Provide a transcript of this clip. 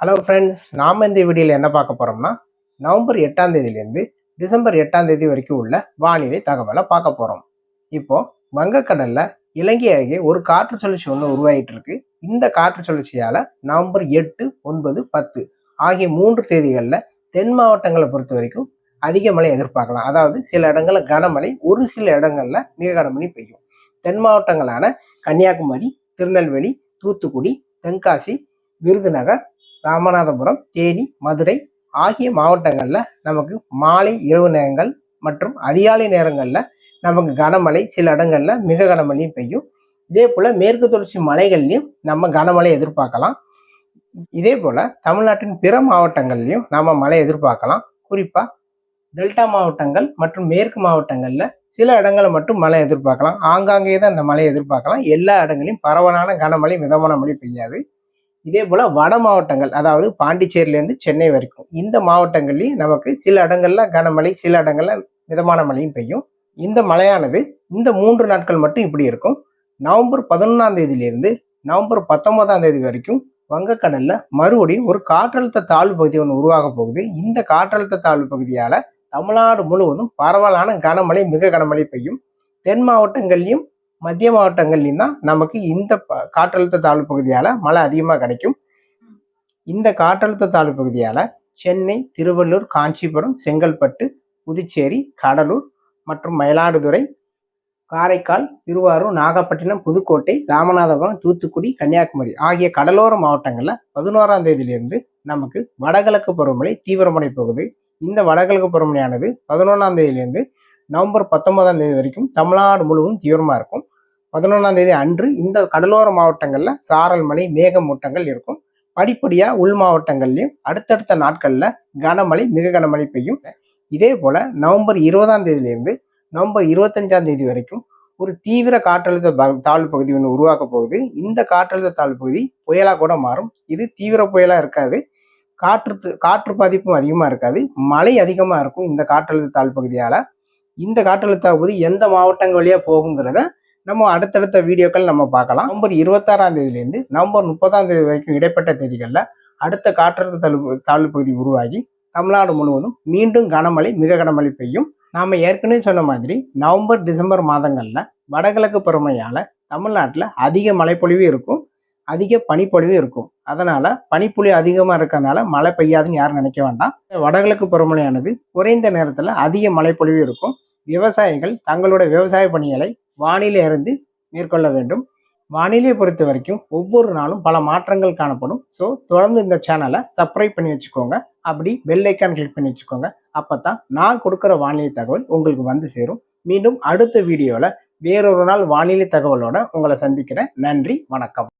Hello friends நாம் இந்த வீடியோவில் என்ன பார்க்க போகிறோம்னா நவம்பர் எட்டாம் தேதியிலேருந்து டிசம்பர் எட்டாம் தேதி வரைக்கும் உள்ள வானிலை தகவலை பார்க்க போகிறோம் இப்போது வங்கக்கடலில் இலங்கை அருகே ஒரு காற்று சுழற்சி ஒன்று உருவாகிட்டு இருக்கு. இந்த காற்று சுழற்சியால் நவம்பர் எட்டு ஒன்பது பத்து ஆகிய மூன்று தேதிகளில் தென் மாவட்டங்களை பொறுத்த வரைக்கும் அதிக மழை எதிர்பார்க்கலாம். அதாவது சில இடங்களில் கனமழை ஒரு சில இடங்களில் மிக கனமழை பெய்யும். தென் மாவட்டங்களான கன்னியாகுமரி திருநெல்வேலி தூத்துக்குடி தென்காசி விருதுநகர் ராமநாதபுரம் தேனி மதுரை ஆகிய மாவட்டங்களில் நமக்கு மாலை இரவு நேரங்கள் மற்றும் அதிகாலை நேரங்களில் நமக்கு கனமழை சில இடங்களில் மிக கனமழையும் பெய்யும். இதே போல் மேற்கு தொடர்ச்சி மலைகள்லையும் நம்ம கனமழை எதிர்பார்க்கலாம். இதே போல் தமிழ்நாட்டின் பிற மாவட்டங்கள்லையும் நம்ம மழை எதிர்பார்க்கலாம். குறிப்பாக டெல்டா மாவட்டங்கள் மற்றும் மேற்கு மாவட்டங்களில் சில இடங்களை மட்டும் மழை எதிர்பார்க்கலாம். ஆங்காங்கே தான் அந்த மழையை எதிர்பார்க்கலாம். எல்லா இடங்களையும் பரவலான கனமழை மிதமான மழை பெய்யாது. இதே போல் வட மாவட்டங்கள் அதாவது பாண்டிச்சேரியிலேருந்து சென்னை வரைக்கும் இந்த மாவட்டங்கள்லையும் நமக்கு சில இடங்களில் கனமழை சில இடங்களில் மிதமான மழையும் பெய்யும். இந்த மழையானது இந்த மூன்று நாட்கள் மட்டும் இப்படி இருக்கும். நவம்பர் பதினொன்றாம் தேதியிலிருந்து நவம்பர் பத்தொன்பதாம் தேதி வரைக்கும் வங்கக்கடல்ல மறுபடியும் ஒரு காற்றழுத்த தாழ்வு பகுதி ஒன்று உருவாக போகுது. இந்த காற்றழுத்த தாழ்வு பகுதியால தமிழ்நாடு முழுவதும் பரவலான கனமழை மிக கனமழை பெய்யும். தென் மாவட்டங்கள்லையும் மத்திய மாவட்டங்கள்லையும் தான் நமக்கு இந்த காற்றழுத்த தாழ்வு பகுதியால் மழை அதிகமாக கிடைக்கும். இந்த காற்றழுத்த தாழ்வு பகுதியால் சென்னை திருவள்ளூர் காஞ்சிபுரம் செங்கல்பட்டு புதுச்சேரி கடலூர் மற்றும் மயிலாடுதுறை காரைக்கால் திருவாரூர் நாகப்பட்டினம் புதுக்கோட்டை ராமநாதபுரம் தூத்துக்குடி கன்னியாகுமரி ஆகிய கடலோர மாவட்டங்களில் பதினோராம் தேதியிலிருந்து நமக்கு வடகிழக்கு பருவமழை தீவிரமடை போகுது. இந்த வடகிழக்கு பருவமழையானது பதினொன்றாம் தேதியிலிருந்து நவம்பர் பத்தொன்பதாம் தேதி வரைக்கும் தமிழ்நாடு முழுவதும் தீவிரமாக இருக்கும். பதினொன்றாம் தேதி அன்று இந்த கடலோர மாவட்டங்களில் சாரல் மழை மேகமூட்டங்கள் இருக்கும். படிப்படியாக உள் மாவட்டங்கள்லையும் அடுத்தடுத்த நாட்களில் கனமழை மிக கனமழை பெய்யும். இதே போல் நவம்பர் இருபதாம் தேதியிலேருந்து நவம்பர் இருபத்தஞ்சாம் தேதி வரைக்கும் ஒரு தீவிர காற்றழுத்த தாழ்வு பகுதி ஒன்று உருவாக்க போகுது. இந்த காற்றழுத்த தாழ்வு பகுதி புயலாக கூட மாறும். இது தீவிர புயலாக இருக்காது. காற்று காற்று பாதிப்பும் அதிகமாக இருக்காது. மழை அதிகமாக இருக்கும் இந்த காற்றழுத்த தாழ்வு பகுதியால். இந்த காற்றழுத்த பகுதி எந்த மாவட்டங்கள் வழியாக போகுங்கிறத நம்ம அடுத்தடுத்த வீடியோக்கள் நம்ம பார்க்கலாம். நவம்பர் இருபத்தாறாம் தேதியிலேருந்து நவம்பர் முப்பதாம் தேதி வரைக்கும் இடைப்பட்ட தேதிகளில் அடுத்த காற்றழுத்த தாழ்வு தாழ்வு பகுதி உருவாகி தமிழ்நாடு முழுவதும் மீண்டும் கனமழை மிக கனமழை பெய்யும். நாம் ஏற்கனவே சொன்ன மாதிரி நவம்பர் டிசம்பர் மாதங்களில் வடகிழக்கு பருவமழையால் தமிழ்நாட்டில் அதிக மழைப்பொழிவு இருக்கும். அதிக பனிப்பொழிவு இருக்கும். அதனால பனிப்பொழி அதிகமாக இருக்கிறதுனால மழை பெய்யாதுன்னு யாரும் நினைக்க வேண்டாம். வடகிழக்கு பருவமழையானது குறைந்த நேரத்தில் அதிக மழைப்பொழிவு இருக்கும். விவசாயிகள் தங்களோட விவசாய பணிகளை வானிலை அறிந்து மேற்கொள்ள வேண்டும். வானிலையை பொறுத்த வரைக்கும் ஒவ்வொரு நாளும் பல மாற்றங்கள் காணப்படும். ஸோ தொடர்ந்து இந்த சேனலை சப்ஸ்கிரைப் பண்ணி வச்சுக்கோங்க. அப்படி பெல் ஐக்கான் கிளிக் பண்ணி வச்சுக்கோங்க. அப்போ தான் நான் கொடுக்குற வானிலை தகவல் உங்களுக்கு வந்து சேரும். மீண்டும் அடுத்த வீடியோவில் வேறொரு நாள் வானிலை தகவலோட உங்களை சந்திக்கிறேன். நன்றி வணக்கம்.